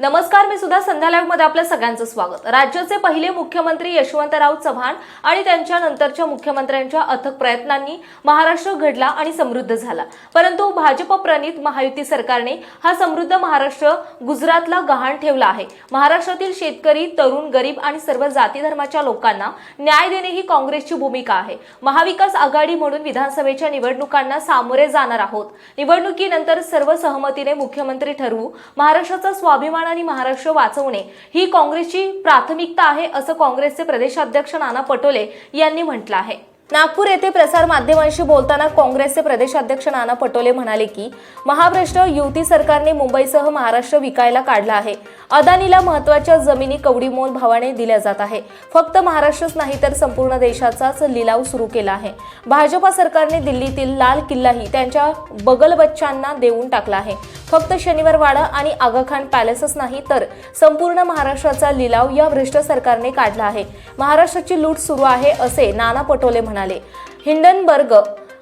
नमस्कार मी सुद्धा संध्या लाईव्हमध्ये आपल्या सगळ्यांचं स्वागत. राज्याचे पहिले मुख्यमंत्री यशवंतराव चव्हाण आणि त्यांच्या नंतरच्या मुख्यमंत्र्यांच्या अथक प्रयत्नांनी महाराष्ट्र घडला आणि समृद्ध झाला. परंतु भाजप प्रणित महायुती सरकारने हा समृद्ध महाराष्ट्र गुजरातला गहाण ठेवला आहे. महाराष्ट्रातील शेतकरी तरुण गरीब आणि सर्व जाती धर्माच्या लोकांना न्याय देणे ही काँग्रेसची भूमिका आहे. महाविकास आघाडी म्हणून विधानसभेच्या निवडणुकांना सामोरे जाणार आहोत. निवडणुकीनंतर सर्व सहमतीने मुख्यमंत्री ठरवू महाराष्ट्राचा स्वाभिमान आणि महाराष्ट्र वाचवणे ही काँग्रेसची प्राथमिकता आहे असं काँग्रेसचे प्रदेशाध्यक्ष नाना पटोले यांनी म्हटलं आहे. नागपूर येथे प्रसार माध्यमांशी बोलताना काँग्रेसचे प्रदेशाध्यक्ष नाना पटोले म्हणाले की महाभ्रष्ट युती सरकारने मुंबईसह महाराष्ट्र विकायला काढला आहे. अदानीला महत्त्वाच्या जमिनी कवडीमोल भावाने दिल्या जात आहे. फक्त महाराष्ट्रच नाही तर संपूर्ण देशाचाच लिलाव सुरू केला आहे. भाजपा सरकारने दिल्लीतील लाल किल्लाही त्यांच्या बगलबच्चांना देऊन टाकला आहे. फक्त शनिवारवाडा आणि आगाखान पॅलेसच नाही तर संपूर्ण महाराष्ट्राचा लिलाव या भ्रष्ट सरकारने काढला आहे. महाराष्ट्राची लूट सुरू आहे असे नाना पटोले म्हणाले. हिंडनबर्ग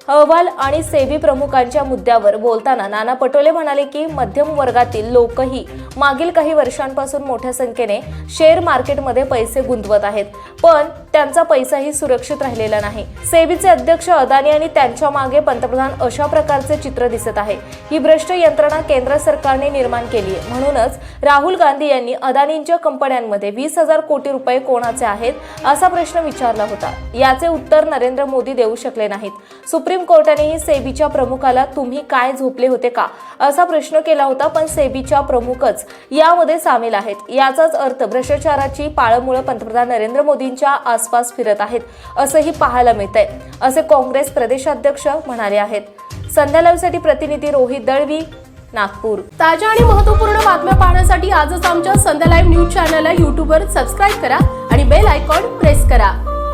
अहवाल आणि सेबी प्रमुखांच्या मुद्द्यावर बोलताना नाना पटोले म्हणाले की मध्यम वर्गातील लोकही मागील काही वर्षांपासून मोठ्या संख्येने शेअर मार्केटमध्ये पैसे गुंतवत आहेत. पण त्यांचा पैसाही सुरक्षित राहिलेला नाही. सेबीचे अध्यक्ष अदानी आणि त्यांच्या मागे पंतप्रधान अशा प्रकारचे चित्र दिसत आहे. ही भ्रष्ट यंत्रणा केंद्र सरकारने निर्माण केली आहे. म्हणूनच राहुल गांधी यांनी अदानींच्या कंपन्यांमध्ये वीस हजार कोटी रुपये कोणाचे आहेत असा प्रश्न विचारला होता. याचे उत्तर नरेंद्र मोदी देऊ शकले नाहीत. सुप्रीम सुप्रीम कोर्टानेही सेबीच्या प्रमुखाला तुम्ही काय झोपले होते का? असा प्रश्न केला होता पण सेबीच्या प्रमुखच यामध्ये सामील आहेत. याचाच अर्थ भ्रष्टाचाराची पाळमुळं पंतप्रधान नरेंद्र मोदींच्या आसपास फिरत आहेत असंही पाहायला मिळतंय. असे काँग्रेस प्रदेशाध्यक्ष म्हणाले आहेत. संध्या लाईव्हसाठी प्रतिनिधी रोहित दळवी नागपूर. ताज्या आणि महत्त्वपूर्ण बातम्या पाहण्यासाठी आजच आमच्या संध्या लाईव्ह न्यूज चॅनलला यूट्यूबवर सबस्क्राईब करा आणि बेल आयकॉन प्रेस करा.